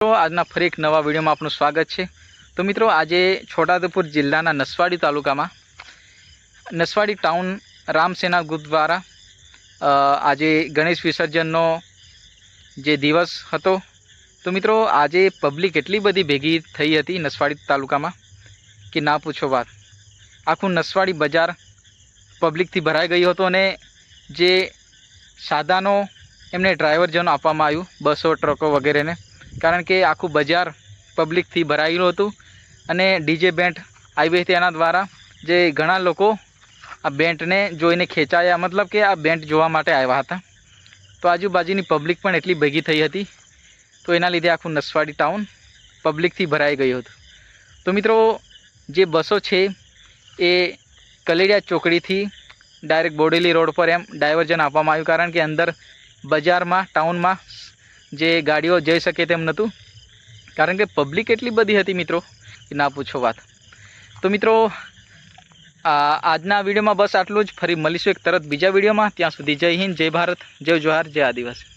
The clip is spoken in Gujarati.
મિત્રો, આજના ફરી એક નવા વિડીયોમાં આપનું સ્વાગત છે. તો મિત્રો, આજે છોટાઉદેપુર જિલ્લાના નસવાડી તાલુકામાં, નસવાડી ટાઉન રામસેના ગ્રુપ દ્વારા આજે ગણેશ વિસર્જનનો જે દિવસ હતો. તો મિત્રો, આજે પબ્લિક એટલી બધી ભેગી થઈ હતી નસવાડી તાલુકામાં કે ના પૂછો વાત. આખું નસવાડી બજાર પબ્લિકથી ભરાઈ ગયું હતું અને જે સાદાનો એમને ડ્રાઈવરજનો આપવામાં આવ્યું, બસો, ટ્રકો વગેરેને. કારણ કે આખું બજાર પબ્લિકથી ભરાયેલું હતું. અને ડીજે બેન્ટ આવી હતી એના દ્વારા જે ઘણા લોકો આ બેન્ટને જોઈને ખેંચાયા. મતલબ કે આ બેન્ટ જોવા માટે આવ્યા હતા. તો આજુબાજુની પબ્લિક પણ એટલી ભેગી થઈ હતી. તો એના લીધે આખું નસવાડી ટાઉન પબ્લિકથી ભરાઈ ગયું હતું. તો મિત્રો, જે બસો છે એ કલેડિયા ચોકડીથી ડાયરેક્ટ બોડેલી રોડ પર એમ ડાયવર્ઝન આપવામાં આવ્યું. કારણ કે અંદર બજારમાં ટાઉનમાં જે ગાડીઓ જઈ શકે તેમ નહોતું. કારણ કે પબ્લિક એટલી બધી હતી મિત્રો, કે ના પૂછો વાત. તો મિત્રો આજના વિડીયોમાં બસ આટલું જ. ફરી મળીશું એક તરત બીજા વિડીયોમાં. ત્યાં સુધી જય હિન્દ, જય ભારત, જય જોહાર, જય આદિવાસી.